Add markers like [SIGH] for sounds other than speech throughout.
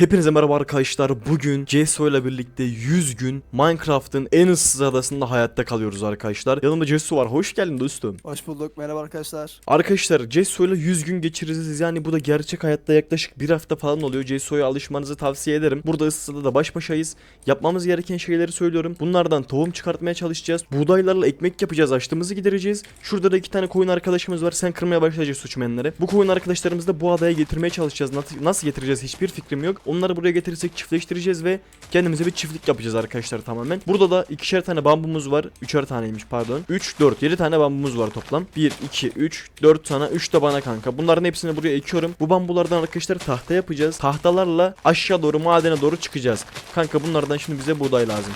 Hepinize merhaba arkadaşlar. Bugün CSO ile birlikte 100 gün Minecraft'ın en ıssız adasında hayatta kalıyoruz arkadaşlar. Yanımda CSO var. Hoş geldin dostum. Hoş bulduk. Merhaba arkadaşlar. Arkadaşlar CSO ile 100 gün geçireceğiz. Yani bu da gerçek hayatta yaklaşık bir hafta falan oluyor. CSO'ya alışmanızı tavsiye ederim. Burada ıssız da baş başayız. Yapmamız gereken şeyleri söylüyorum. Bunlardan tohum çıkartmaya çalışacağız. Buğdaylarla ekmek yapacağız. Açlığımızı gidereceğiz. Şurada da iki tane koyun arkadaşımız var. Sen kırmaya başlayacağız suçmenleri. Bu koyun arkadaşlarımızı da bu adaya getirmeye çalışacağız. Nasıl getireceğiz hiçbir fikrim yok. Onları buraya getirirsek çiftleştireceğiz ve kendimize bir çiftlik yapacağız arkadaşlar tamamen. Burada da ikişer tane bambumuz var. Üçer taneymiş pardon. 3, 4, 7 tane bambumuz var toplam. 1, 2, 3, 4 tane. 3 de bana kanka. Bunların hepsini buraya ekiyorum. Bu bambulardan arkadaşlar tahta yapacağız. Tahtalarla aşağı doğru madene doğru çıkacağız. Kanka bunlardan şimdi bize buğday lazım.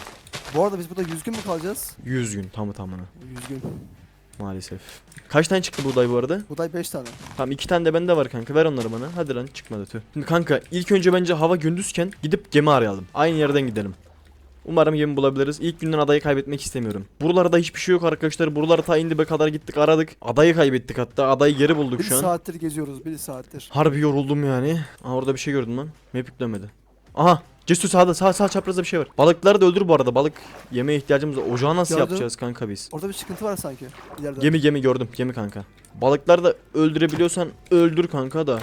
Bu arada biz burada 100 gün mü kalacağız? 100 gün tamı tamına 100 gün. Maalesef. Kaç tane çıktı buğday bu arada? Buday 5 tane. Tamam iki tane de bende var kanka ver onları bana. Hadi lan çıkmadı tüh. Şimdi kanka ilk önce bence hava gündüzken gidip gemi arayalım. Aynı yerden gidelim. Umarım gemi bulabiliriz. İlk günden adayı kaybetmek istemiyorum. Buralarda hiçbir şey yok arkadaşlar. Buralara ta indibe kadar gittik aradık. Adayı kaybettik hatta. Adayı geri bulduk 1 şu an. saattir geziyoruz. 1 saattir. Harbi yoruldum yani. Aa orada bir şey gördüm lan. Map yüklemedi. Aha Cesur sağda sağ sağ çaprazda bir şey var. Balıkları da öldür bu arada. Balık yemeye ihtiyacımız var. Ocağı nasıl Gördüm. yapacağız kanka biz? Orada bir sıkıntı var sanki. İleride. Gemi gemi gördüm. Gemi kanka. Balıkları da öldürebiliyorsan öldür kanka da.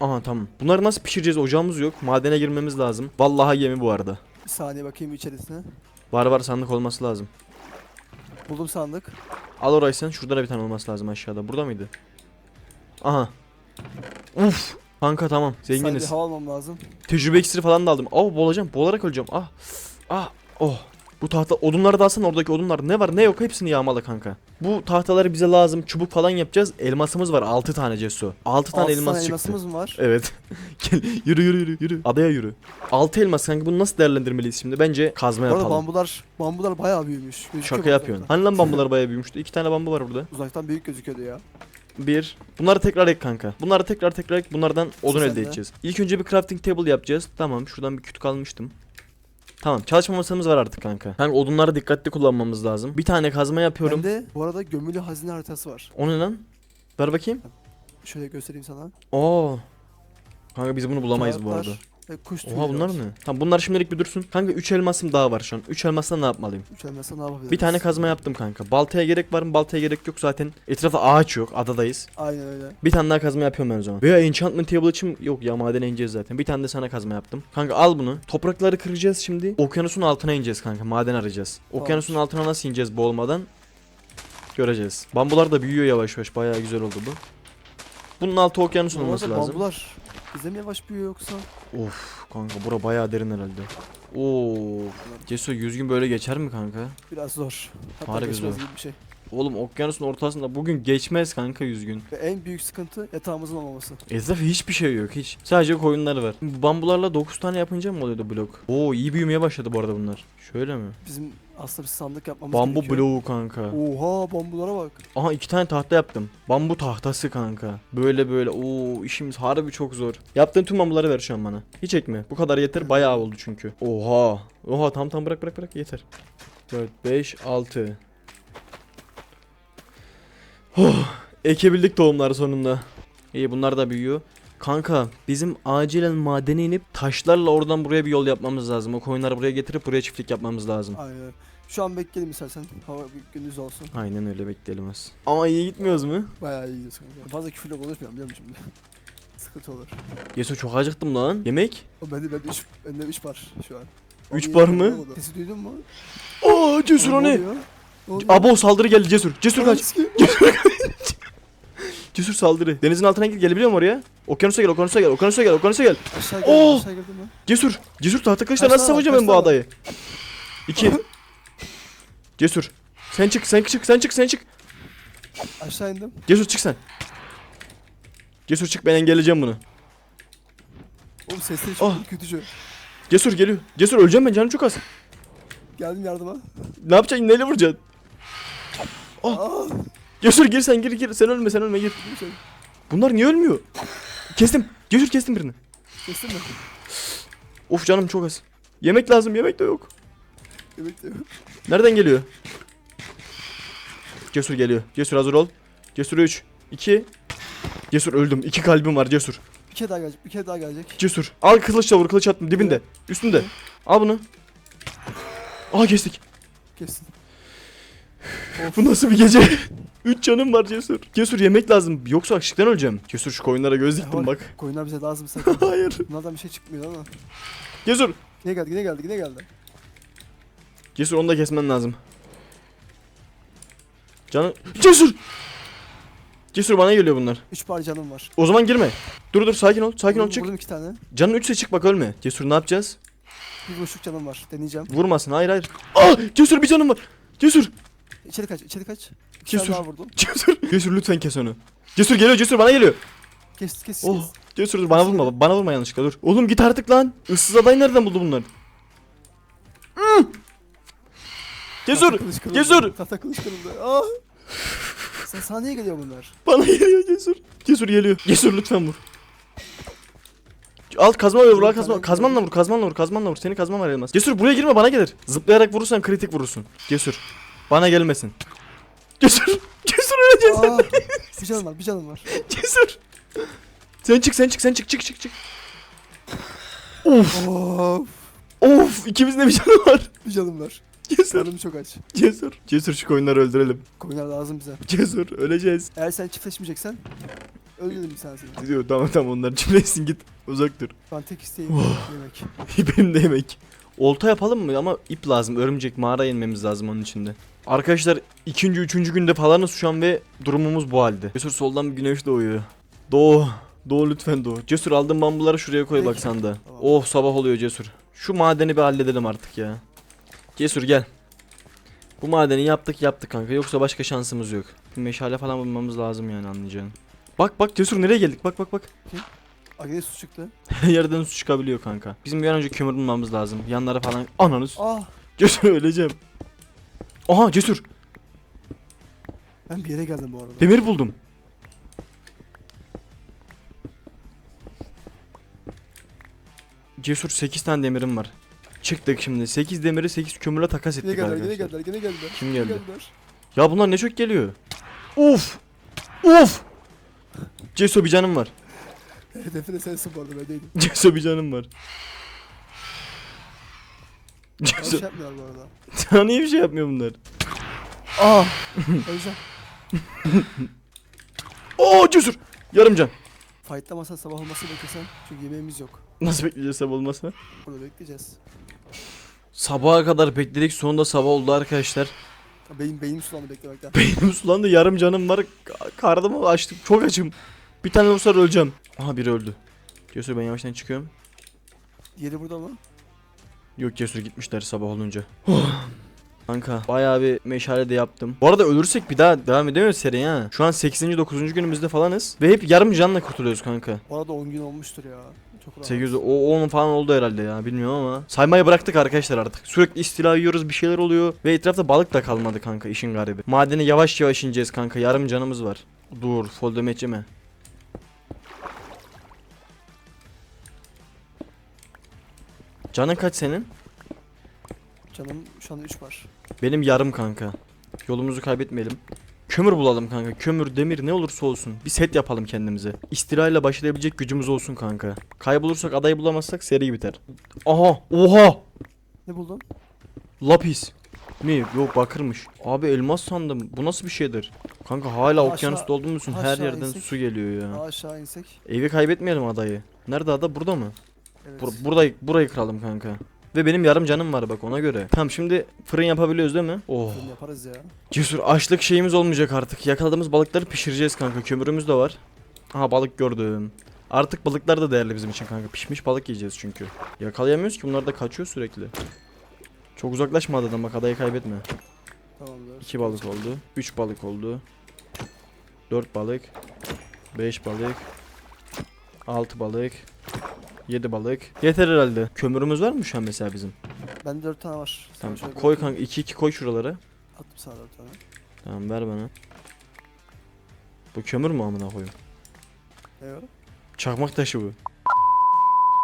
Aha tamam. Bunları nasıl pişireceğiz? Ocağımız yok. Madene girmemiz lazım. Vallahi gemi bu arada. Bir saniye bakayım içerisine. Var var sandık olması lazım. Buldum sandık. Al orayı sen. Şurada da bir tane olması lazım aşağıda. Burada mıydı? Aha. Uf. Kanka tamam. Bir saniye Zenginiz. hava almam lazım. Tecrübe iksiri falan da aldım. Ah boğulacağım. Boğularak öleceğim. Ah. Ah. Oh. Bu tahta odunları da alsana oradaki odunlar. Ne var ne yok hepsini yağmala kanka. Bu tahtaları bize lazım. Çubuk falan yapacağız. Elmasımız var 6 tane Cesu. 6 tane Altı elmas çıktı. elmasımız mı var? Evet. [LAUGHS] Gel yürü yürü yürü yürü. Adaya yürü. 6 elmas kanka bunu nasıl değerlendirmeliyiz şimdi? Bence kazma Bu arada yapalım. bambular, bambular bayağı büyümüş. Gözüküyor Şaka bu yapıyorsun. Hani lan bambular bayağı büyümüştü. 2 tane bambu var burada. Uzaktan büyük gözüküyordu ya. Bir. Bunları tekrar ek kanka. Bunları tekrar tekrar ek. Bunlardan odun Sen elde de. edeceğiz. İlk önce bir crafting table yapacağız. Tamam şuradan bir kütük almıştım. Tamam çalışma masamız var artık kanka. Kanka odunları dikkatli kullanmamız lazım. Bir tane kazma yapıyorum. Bende bu arada gömülü hazine haritası var. O ne lan? Ver bakayım. Şöyle göstereyim sana. Oo. Kanka biz bunu bulamayız bu arada. Kağıtlar kuş tüyü Oha bunlar var. ne? Tamam bunlar şimdilik bir dursun. Kanka 3 elmasım daha var şu an. 3 elmasla ne yapmalıyım? Üç elmasa ne yapabiliriz? Bir tane kazma yaptım kanka. Baltaya gerek var mı? Baltaya gerek yok zaten. Etrafta ağaç yok. Adadayız. Aynen öyle. Bir tane daha kazma yapıyorum ben o zaman. Veya enchantment table için yok ya madene ineceğiz zaten. Bir tane de sana kazma yaptım. Kanka al bunu. Toprakları kıracağız şimdi. Okyanusun altına ineceğiz kanka. Maden arayacağız. Okyanusun altına nasıl ineceğiz boğulmadan? Göreceğiz. Bambular da büyüyor yavaş yavaş. Bayağı güzel oldu bu. Bunun altı okyanus Bu olması lazım. Bambular bize mi yavaş büyüyor yoksa? Of kanka bura bayağı derin herhalde. Oo. Ceso 100 gün böyle geçer mi kanka? Biraz zor. Hatta Harbi zor. gibi bir şey. Oğlum okyanusun ortasında bugün geçmez kanka 100 gün. Ve en büyük sıkıntı yatağımızın olmaması. Etrafta hiçbir şey yok hiç. Sadece koyunlar var. Bu bambularla 9 tane yapınca mı oluyordu blok? Oo iyi büyümeye başladı bu arada bunlar. Şöyle mi? Bizim aslında bir sandık yapmamız Bambu gerekiyor. bloğu kanka. Oha bambulara bak. Aha iki tane tahta yaptım. Bambu tahtası kanka. Böyle böyle. Oo işimiz harbi çok zor. Yaptığın tüm bambuları ver şu an bana. Hiç ekme. Bu kadar yeter. Bayağı oldu çünkü. Oha. Oha tam tam bırak bırak bırak yeter. 4 5 6 Oh, ekebildik tohumları sonunda. İyi bunlar da büyüyor. Kanka bizim acilen madene inip taşlarla oradan buraya bir yol yapmamız lazım. O koyunları buraya getirip buraya çiftlik yapmamız lazım. Aynen. Şu an bekleyelim istersen. Hava bir gündüz olsun. Aynen öyle bekleyelim az. Ama iyi gitmiyoruz mu? Bayağı iyi gidiyorsun. Fazla küfürle konuşmuyorum biliyor musun şimdi? [LAUGHS] Sıkıntı olur. Yeso çok acıktım lan. Yemek? O bende bende 3 bende 3 var şu an. Üç Onu bar yedim, mı? Sesi duydun mu? Aa Cesur o ne? oluyor? Abo saldırı geldi Cesur. Cesur kaç. sikeyim. [LAUGHS] Cesur saldırı. Denizin altına git gelebiliyor mu oraya? Okyanusa gel, okyanusa gel, okyanusa gel, okyanusa gel. Aşağı Oh! geldim aşağı geldim lan. Cesur. Cesur tahta kılıçla Kaç nasıl savunacağım ben kaç bu adayı? İki. [LAUGHS] Cesur. Sen çık, sen çık, sen çık, sen çık. Aşağı indim. Cesur çık sen. Cesur çık ben engelleyeceğim bunu. Oğlum sesleri çok Oh. kötücü. Cesur geliyor. Cesur öleceğim ben canım çok az. Geldim yardıma. Ne yapacaksın? Neyle vuracaksın? Aa, Cesur gir sen gir gir. Sen ölme sen ölme gir. Bunlar niye ölmüyor? Kestim. Cesur kestim birini. Kestin mi? Of canım çok az. Yemek lazım yemek de yok. Yemek de yok. Nereden geliyor? Cesur geliyor. Cesur hazır ol. Cesur 3 2 Cesur öldüm. 2 kalbim var Cesur. Bir kere daha gelecek. Bir kere daha gelecek. Cesur. Al kılıçla vur kılıç attım dibinde. Üstünde. Al bunu. Aa kestik. Kesin. Bu nasıl bir gece? [LAUGHS] 3 canım var Cesur. Cesur yemek lazım. Yoksa açlıktan öleceğim. Cesur şu koyunlara göz diktim bak. Koyunlar bize lazım [LAUGHS] sakın. Hayır. Bunlardan bir şey çıkmıyor ama. Cesur. Yine geldi yine geldi yine geldi. Cesur onu da kesmen lazım. Canı... Cesur! Cesur bana geliyor bunlar. 3 par canım var. O zaman girme. Dur dur sakin ol. Sakin ol çık. Vurdum 2 tane. Canın 3'se çık bak ölme. Cesur ne yapacağız? Bir buçuk canım var. Deneyeceğim. Vurmasın. Hayır hayır. Aa! Cesur bir canım var. Cesur. İçeri kaç içeri kaç. İki Cesur. tane daha vurdum. Cesur. [LAUGHS] Cesur lütfen kes onu. Cesur geliyor Cesur bana geliyor. Kes kes kes. Oh. Cesur dur bana vurma. Bana vurma yanlışlıkla dur. Oğlum git artık lan. Issız adayı nereden buldu bunlar? Hmm. Cesur. Tahta kılıç kırıldı. Cesur. Tahta kılıç kırıldı. Ah. Sen sana niye geliyor bunlar? Bana geliyor Cesur. Cesur geliyor. Cesur lütfen vur. Al kazma vur, al kazma. Kazmanla vur, kazmanla vur, kazmanla vur. Seni kazman var elmas. Cesur buraya girme bana gelir. Zıplayarak vurursan kritik vurursun. Cesur. Bana gelmesin. Cesur. Cesur öleceğiz. Aa, bir canım var bir canım var. [LAUGHS] Cesur. Sen çık, sen çık, sen çık, çık, çık, çık. Of, Of. of. İkimizin de bir canı var. Bir canım var. Cesur, Canım çok aç. Cesur. Cesur şu koyunları öldürelim. Koyunlar lazım bize. Cesur, öleceğiz. Eğer sen çiftleşmeyeceksen öldürürüm bir tanesini. Diyor tamam tamam onlar cümlesin git. Uzak dur. Ben tek isteğim Oh. yemek. [LAUGHS] Benim de yemek. Olta yapalım mı ama ip lazım. Örümcek mağara inmemiz lazım onun içinde. Arkadaşlar ikinci üçüncü günde falanız şu an ve durumumuz bu halde. Cesur soldan bir güneş doğuyor. Doğu. Doğu lütfen doğu. Cesur aldığın bambuları şuraya koy bak. Tamam. Oh sabah oluyor Cesur. Şu madeni bir halledelim artık ya. Cesur gel. Bu madeni yaptık yaptık kanka yoksa başka şansımız yok. Meşale falan bulmamız lazım yani anlayacağın. Bak bak Cesur nereye geldik bak bak bak. Agnes su çıktı. [LAUGHS] Yerden su çıkabiliyor kanka. Bizim bir an önce kömür bulmamız lazım. Yanlara falan. Ananız. Ah Cesur öleceğim. Aha cesur. ben bir yere geldim bu arada. Demir buldum. Cesur 8 tane demirim var. Çıktık şimdi. 8 demiri 8 kömürle takas Yine ettik geldiler yine arkadaşlar. geldiler yine geldiler. Kim Yine geldi? geldiler. Ya bunlar ne çok geliyor. Uf. Uf. Ceso bir canım var. [LAUGHS] Hedefi de sensin bu arada ben değilim. Ceso bir canım var. Şey Ceso. yapmıyorlar bu arada. [LAUGHS] Sana niye bir şey yapmıyor bunlar? Ah. Öleceğim. [LAUGHS] Oo cesur. Yarım can. Fightlamasa sabah olması beklesen çünkü yemeğimiz yok. Nasıl bekleyeceğiz sabah olmasa? Burada bekleyeceğiz. Sabaha kadar bekledik sonunda sabah oldu arkadaşlar. Benim beynim sulandı beklemekten. [LAUGHS] Beynim sulandı yarım canım var. Ka- Karnımı açtım çok açım. Bir tane olsa öleceğim. Aha biri öldü. Cesur ben yavaştan çıkıyorum. Diğeri burada mı? Yok Cesur gitmişler sabah olunca. Kanka bayağı bir meşale de yaptım. Bu arada ölürsek bir daha devam edemiyoruz seriye ha. Şu an 8. 9. günümüzde falanız. Ve hep yarım canla kurtuluyoruz kanka. Bu arada 10 gün olmuştur ya. Çok rahat. 8 o 10 falan oldu herhalde ya bilmiyorum ama. Saymayı bıraktık arkadaşlar artık. Sürekli istila yiyoruz bir şeyler oluyor. Ve etrafta balık da kalmadı kanka işin garibi. Madene yavaş yavaş ineceğiz kanka yarım canımız var. Dur fall damage yeme. Canın kaç senin? Canım şu an 3 var. Benim yarım kanka. Yolumuzu kaybetmeyelim. Kömür bulalım kanka. Kömür, demir ne olursa olsun. Bir set yapalım kendimize. İstilayla başlayabilecek gücümüz olsun kanka. Kaybolursak adayı bulamazsak seri biter. Aha! Oha! Ne buldun? Lapis. Mi? Yok bakırmış. Abi elmas sandım. Bu nasıl bir şeydir? Kanka hala Aşağı- okyanusta olduğumuz için her aşağı yerden insek. su geliyor ya. Daha aşağı insek. Evi kaybetmeyelim adayı. Nerede ada? Burada mı? Evet. Bur burayı, burayı kıralım kanka. Ve benim yarım canım var bak ona göre. Tamam şimdi fırın yapabiliyoruz değil mi? Oh. Fırın yaparız ya. Cesur açlık şeyimiz olmayacak artık. Yakaladığımız balıkları pişireceğiz kanka. Kömürümüz de var. Aha balık gördüm. Artık balıklar da değerli bizim için kanka. Pişmiş balık yiyeceğiz çünkü. Yakalayamıyoruz ki bunlar da kaçıyor sürekli. Çok uzaklaşma adadan bak adayı kaybetme. Tamamdır. 2 balık oldu. 3 balık oldu. 4 balık. 5 balık. 6 balık. 7 balık. Yeter herhalde. Kömürümüz var mı şu an mesela bizim? Bende 4 tane var. Tamam şöyle koy kanka 2 2 koy şuralara. Attım sana 4 tane. Tamam ver bana. Bu kömür mü amına koyayım? O? Çakmak taşı bu.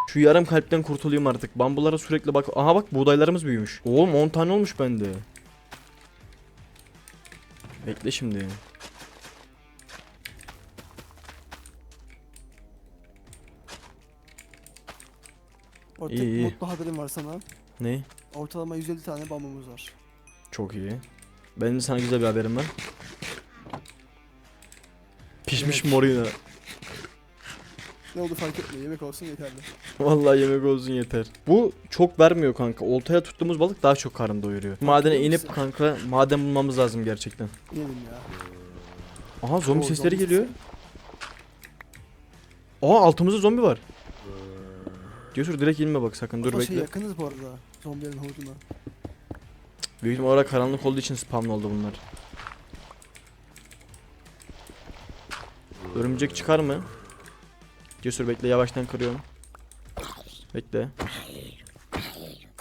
Şu yarım kalpten kurtulayım artık. Bambulara sürekli bak. Aha bak buğdaylarımız büyümüş. Oğlum 10 tane olmuş bende. Bekle şimdi. Ortak İyi, iyi. mutlu haberim var sana. Ne? Ortalama 150 tane bambumuz var. Çok iyi. Benim de sana güzel bir haberim var. Pişmiş mor yine. Ne oldu fark etmiyor. Yemek olsun yeterli. Vallahi yemek olsun yeter. Bu çok vermiyor kanka. Oltaya tuttuğumuz balık daha çok karın doyuruyor. Madene inip kanka maden bulmamız lazım gerçekten. Yiyelim ya. Aha zombi Oo, sesleri zombi geliyor. Aa altımızda zombi var. Cesur direkt inme bak sakın dur Dur şey bekle. yakınız bu arada. Zombilerin huduna. Büyük ihtimal orada karanlık olduğu için spawn oldu bunlar. Örümcek çıkar mı? Cesur bekle yavaştan kırıyorum. Bekle.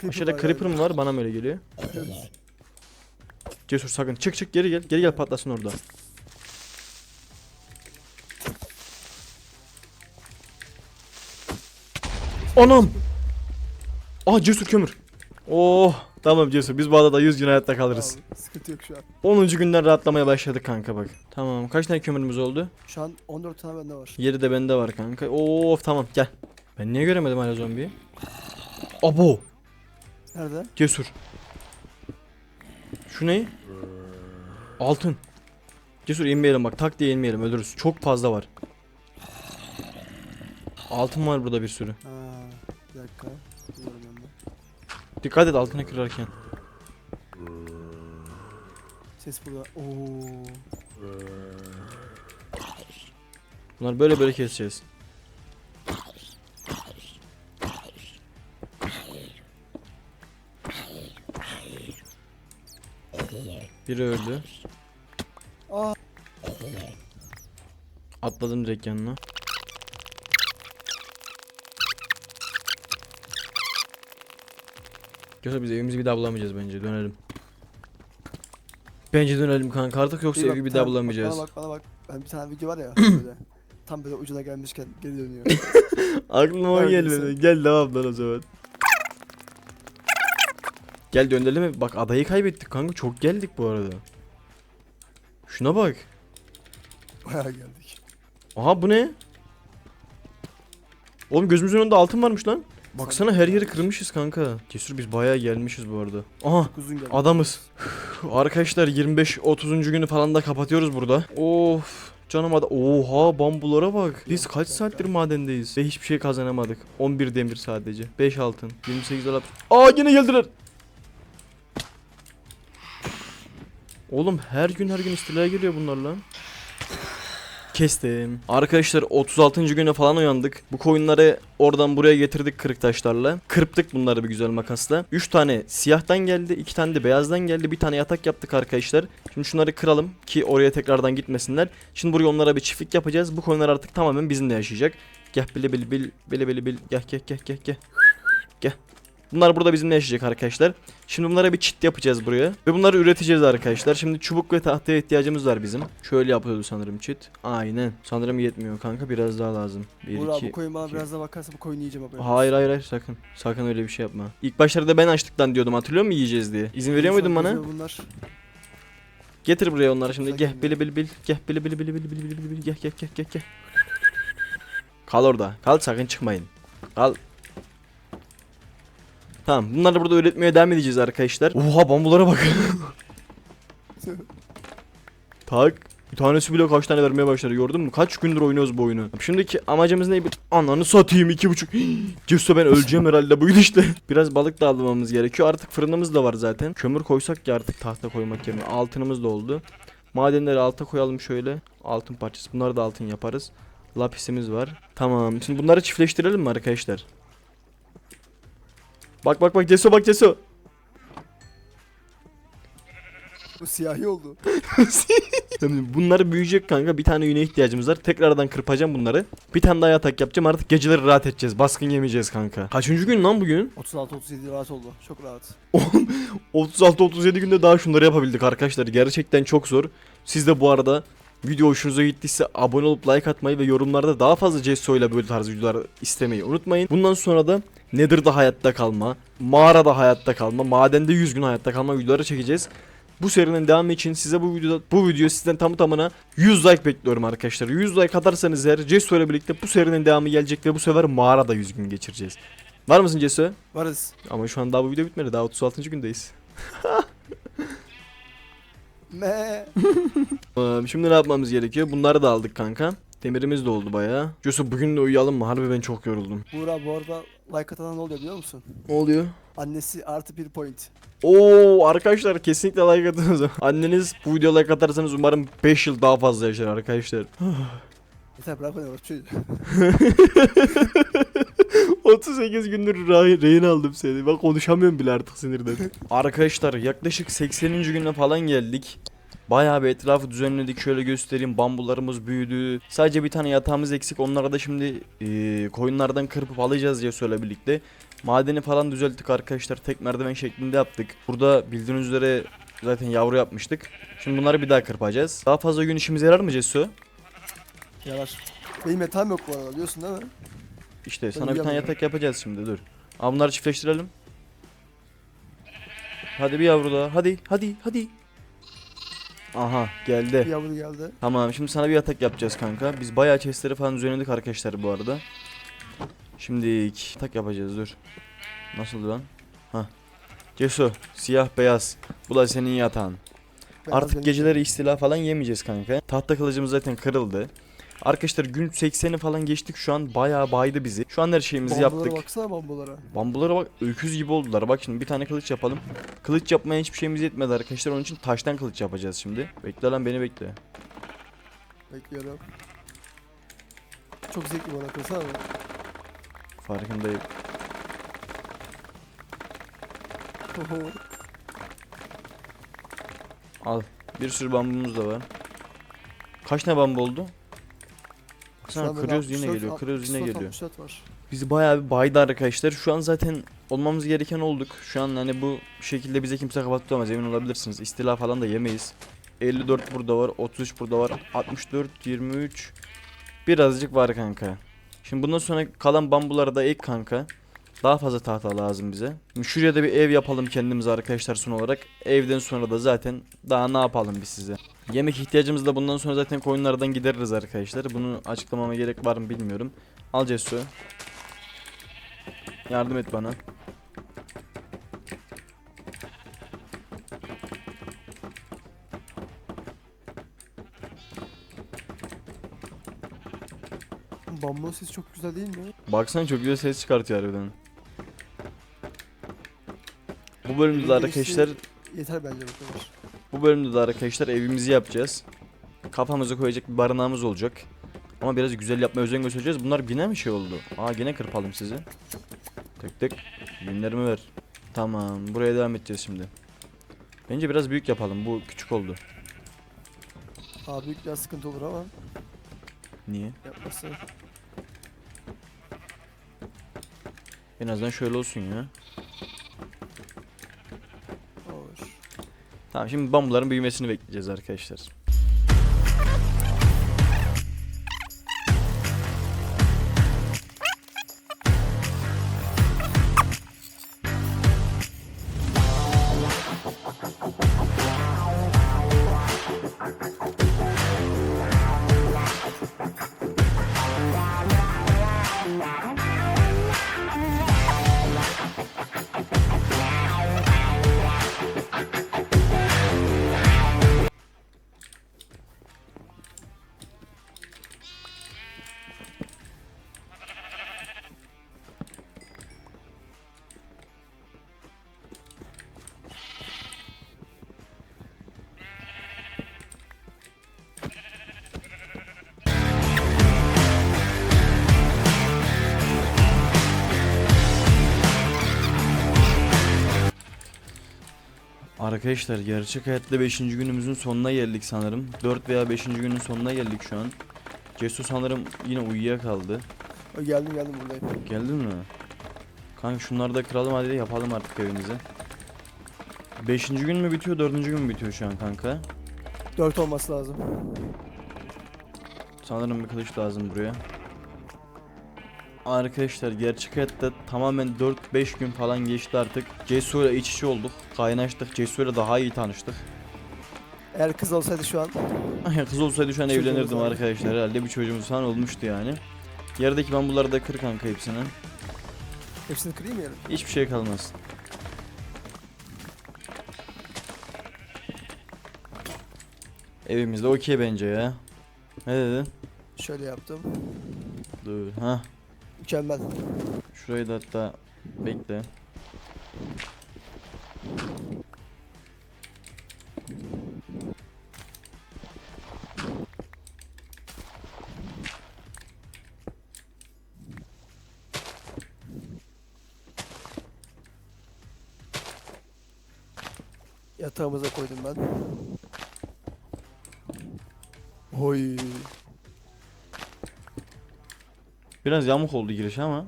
Aşağıda creeper mı var? Bana mı öyle geliyor? Cesur sakın çık çık geri gel. Geri gel patlasın orada. Anam! Ah Cesur kömür. Oh tamam Cesur biz bu adada 100 gün hayatta kalırız. Tamam, sıkıntı yok şu an. 10. günden rahatlamaya başladık kanka bak. Tamam kaç tane kömürümüz oldu? Şu an 14 tane bende var. Yeri de bende var kanka. Of tamam gel. Ben niye göremedim hala zombiyi? Abo! Nerede? Cesur. Şu ne? Altın. Cesur inmeyelim bak tak diye inmeyelim ölürüz. Çok fazla var. Altın var burada bir sürü. Ha, bir dakika. Biliyorum ben de. Dikkat et altına kırarken. Ses burada. Oo. Bunlar böyle böyle keseceğiz. Biri öldü. Aa. Atladım direkt yanına. Yoksa biz evimizi bir daha bulamayacağız bence dönelim. Bence dönelim kanka artık yoksa evi bir daha bulamayacağız. Bak bana bak. Ben bir tane video var ya [LAUGHS] böyle. Tam böyle ucuna gelmişken geri dönüyor. [LAUGHS] Aklıma Neredeyse. gelmedi. Gel devam lan o zaman. Gel dönelim mi? Bak adayı kaybettik kanka çok geldik bu arada. Şuna bak. Bayağı geldik. Aha bu ne? Oğlum gözümüzün önünde altın varmış lan. Baksana her yeri kırmışız kanka. Cesur biz bayağı gelmişiz bu arada. Aha adamız. Arkadaşlar 25-30. günü falan da kapatıyoruz burada. Of canım ada. Oha bambulara bak. Biz kaç saattir madendeyiz ve hiçbir şey kazanamadık. 11 demir sadece. 5 altın. 28 dolar. Aa yine geldiler. Oğlum her gün her gün istilaya geliyor bunlar lan. Kestim. Arkadaşlar 36. güne falan uyandık. Bu koyunları oradan buraya getirdik kırık taşlarla. Kırptık bunları bir güzel makasla. 3 tane siyahtan geldi, 2 tane de beyazdan geldi. Bir tane yatak yaptık arkadaşlar. Şimdi şunları kıralım ki oraya tekrardan gitmesinler. Şimdi buraya onlara bir çiftlik yapacağız. Bu koyunlar artık tamamen bizimle yaşayacak. Gel bili bili bil bili bili bil gel gel gel gel gel. Gel. Bunlar burada bizimle yaşayacak arkadaşlar. Şimdi bunlara bir çit yapacağız buraya. Ve bunları üreteceğiz arkadaşlar. Şimdi çubuk ve tahtaya ihtiyacımız var bizim. Şöyle yapıyordu sanırım çit. Aynen. Sanırım yetmiyor kanka. Biraz daha lazım. 1, Burak 2, bu koyun bana iki. biraz daha bakarsa bu koyunu yiyeceğim haberin. Hayır hayır hayır sakın. Sakın öyle bir şey yapma. İlk başlarda ben açtıktan diyordum hatırlıyor musun yiyeceğiz diye. İzin veriyor muydun bana? Bunlar. Getir buraya onları şimdi. Gel bili bili bil. Gel bili bili bili bili bili bili gel gel gel gel gel. Kal orada. Kal sakın çıkmayın. Kal. Tamam bunları burada üretmeye devam edeceğiz arkadaşlar. Oha bambulara bak. [LAUGHS] tak. Bir tanesi bile kaç tane vermeye başladı gördün mü? Kaç gündür oynuyoruz bu oyunu. Şimdiki amacımız ne? Bir ananı satayım iki buçuk. [GASPS] Cesso ben öleceğim herhalde bu işte. [LAUGHS] Biraz balık da almamız gerekiyor. Artık fırınımız da var zaten. Kömür koysak ya artık tahta koymak yerine. Altınımız da oldu. Madenleri alta koyalım şöyle. Altın parçası. Bunları da altın yaparız. Lapisimiz var. Tamam. Şimdi bunları çiftleştirelim mi arkadaşlar? Bak bak bak Ceso bak Ceso. Bu siyahi oldu. [LAUGHS] Şimdi bunlar büyüyecek kanka. Bir tane yüne ihtiyacımız var. Tekrardan kırpacağım bunları. Bir tane daha yatak yapacağım. Artık geceleri rahat edeceğiz. Baskın yemeyeceğiz kanka. Kaçıncı gün lan bugün? 36-37 rahat oldu. Çok rahat. 36-37 [LAUGHS] günde daha şunları yapabildik arkadaşlar. Gerçekten çok zor. Siz de bu arada video hoşunuza gittiyse abone olup like atmayı ve yorumlarda daha fazla CSGO ile böyle tarz videolar istemeyi unutmayın. Bundan sonra da Nether'da hayatta kalma, mağarada hayatta kalma, madende 100 gün hayatta kalma videoları çekeceğiz. Bu serinin devamı için size bu videoda bu video sizden tamı tamına 100 like bekliyorum arkadaşlar. 100 like atarsanız eğer Cesso ile birlikte bu serinin devamı gelecek ve bu sefer mağarada 100 gün geçireceğiz. Var mısın Cesu? Varız. Ama şu an daha bu video bitmedi. Daha 36. gündeyiz. [LAUGHS] Me. [LAUGHS] Ee, Şimdi ne yapmamız gerekiyor? Bunları da aldık kanka. Demirimiz de oldu bayağı. Cesu bugün de uyuyalım mı? Harbi ben çok yoruldum. Buğra bu arada like atana ne oluyor biliyor musun? Ne oluyor? Annesi artı bir point. Oo arkadaşlar kesinlikle like atınız. [LAUGHS] Anneniz bu videoya like atarsanız umarım 5 yıl daha fazla yaşar arkadaşlar. [SIGHS] Yeter bırak beni bak çocuğu. [LAUGHS] 38 gündür re- rehin aldım seni. Ben konuşamıyorum bile artık sinirden. [LAUGHS] Arkadaşlar yaklaşık 80. güne falan geldik. Bayağı bir etrafı düzenledik. Şöyle göstereyim. Bambularımız büyüdü. Sadece bir tane yatağımız eksik. Onları da şimdi eee, koyunlardan kırpıp alacağız diye söyle birlikte. Madeni falan düzelttik arkadaşlar. Tek merdiven şeklinde yaptık. Burada bildiğiniz üzere zaten yavru yapmıştık. Şimdi bunları bir daha kırpacağız. Daha fazla gün işimize yarar mı Cesu? Yarar. Benim yatağım yok bu arada biliyorsun değil mi? İşte sana bir tane yatak yapacağız şimdi dur. Abi bunları çiftleştirelim. Hadi bir yavru daha. Hadi hadi hadi. Aha geldi. yavru geldi. Tamam şimdi sana bir yatak yapacağız kanka. Biz bayağı chestleri falan düzenledik arkadaşlar bu arada. Şimdi yatak yapacağız dur. Nasıl lan? Ha. Cesu siyah beyaz. Bu da senin yatağın. Beyaz Artık geceleri istila falan yemeyeceğiz kanka. Tahta kılıcımız zaten kırıldı. Arkadaşlar gün 80'i falan geçtik şu an bayağı baydı bizi. Şu an her şeyimizi Bambulara yaptık. baksana bambulara. Bambulara bak öküz gibi oldular. Bak şimdi bir tane kılıç yapalım. Kılıç yapmaya hiçbir şeyimiz yetmedi arkadaşlar. Onun için taştan kılıç yapacağız şimdi. Bekle lan beni bekle. Bekliyorum. Çok zevkli bana kırsana mı? Farkındayım. [LAUGHS] Al. Bir sürü bambumuz da var. Kaç tane bambu oldu? Baksana kırıyoruz yine geliyor. Kırıyoruz yine geliyor. 64 var. Bizi bayağı bir baydı arkadaşlar. Şu an zaten olmamız gereken olduk. Şu an hani bu şekilde bize kimse kapatılamaz emin olabilirsiniz. İstila falan da yemeyiz. 54 burada var, 33 burada var, 64, 23 birazcık var kanka. Şimdi bundan sonra kalan bambuları da ek kanka. Daha fazla tahta lazım bize. Şimdi şuraya da bir ev yapalım kendimize arkadaşlar son olarak. Evden sonra da zaten daha ne yapalım biz size. Yemek ihtiyacımızı da bundan sonra zaten koyunlardan gideririz arkadaşlar. Bunu açıklamama gerek var mı bilmiyorum. Al Cesu. Yardım et bana. Bambu sesi çok güzel değil mi? Baksana çok güzel ses çıkartıyor harbiden. Bu bölümde de arkadaşlar Yeter bence bu kadar. bu bölümde de arkadaşlar evimizi yapacağız. Kafamıza koyacak bir barınağımız olacak. Ama biraz güzel yapmaya özen göstereceğiz. Bunlar yine mi şey oldu? Aa yine kırpalım sizi. Tek tek. Günlerimi ver. Tamam. Buraya devam edeceğiz şimdi. Bence biraz büyük yapalım. Bu küçük oldu. Abi büyük biraz sıkıntı olur ama Niye? yapması. En azından şöyle olsun ya. Olur. Tamam şimdi bambuların büyümesini bekleyeceğiz arkadaşlar. Arkadaşlar gerçek hayatta 5. günümüzün sonuna geldik sanırım. 4 veya 5. günün sonuna geldik şu an. Cesu sanırım yine uyuyakaldı. Geldim geldim buradayım. Geldin mi? Kanka şunları da kıralım hadi yapalım artık evimize. 5. gün mü bitiyor 4. gün mü bitiyor şu an kanka? 4 olması lazım. Sanırım bir kılıç lazım buraya. Arkadaşlar gerçek hayatta tamamen 4-5 gün falan geçti artık. Cesu ile iç içe olduk. Kaynaştık. Cesu ile daha iyi tanıştık. Eğer kız olsaydı şu an Kız olsaydı şu an Çocuğumuz evlenirdim var. arkadaşlar. Herhalde bir çocuğumuz falan olmuştu yani. Yerdeki bambuları da kır kanka hepsini. Hepsini kırayım mı yarın? Hiçbir şey kalmaz. Evimizde okey bence ya. Ne dedin? Şöyle yaptım. Dur. Ha. Mükemmel. Şurayı da hatta bekle. Yatağımıza koydum ben. Oy. Biraz yamuk oldu giriş ama.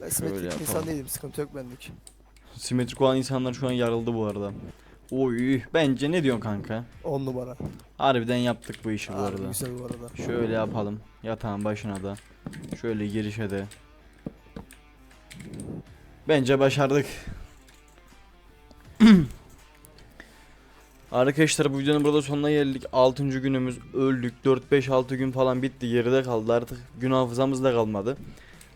Ben simetrik yapalım. insan değilim. Sıkıntı yok benlik. Simetrik olan insanlar şu an yarıldı bu arada. Oy bence ne diyorsun kanka? 10 numara. Harbiden yaptık bu işi bu Harbi arada. Güzel bu arada. Şöyle yapalım. Yatağın başına da. Şöyle girişe de. Bence başardık. Arkadaşlar bu videonun burada sonuna geldik. 6. günümüz öldük. 4-5-6 gün falan bitti. Geride kaldı artık. Gün hafızamızda kalmadı.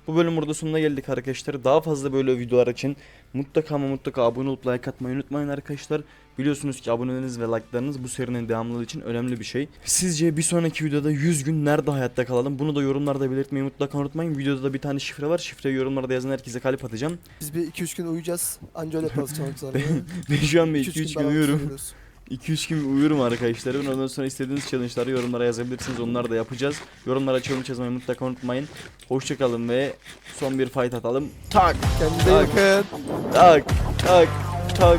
Bu bölüm burada sonuna geldik arkadaşlar. Daha fazla böyle videolar için mutlaka ama mutlaka abone olup like atmayı unutmayın arkadaşlar. Biliyorsunuz ki aboneleriniz ve like'larınız bu serinin devamlılığı için önemli bir şey. Sizce bir sonraki videoda 100 gün nerede hayatta kalalım? Bunu da yorumlarda belirtmeyi mutlaka unutmayın. Videoda da bir tane şifre var. Şifreyi yorumlarda yazan herkese kalp atacağım. Biz bir 2-3 gün uyuyacağız. Anca öyle yaparız çalışmaları. [LAUGHS] Ben şu an bir 2-3 gün daha uyuyorum. Uyuyoruz. 2-3 gün uyuyorum arkadaşlar. Ondan sonra istediğiniz challenge'ları yorumlara yazabilirsiniz. Onları da yapacağız. Yorumlara challenge yazmayı mutlaka unutmayın. Hoşçakalın ve son bir fight atalım. Tak Kendinize Tak. iyi bakın. tak tak tak.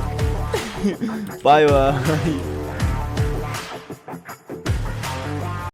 [LAUGHS] Bay bay.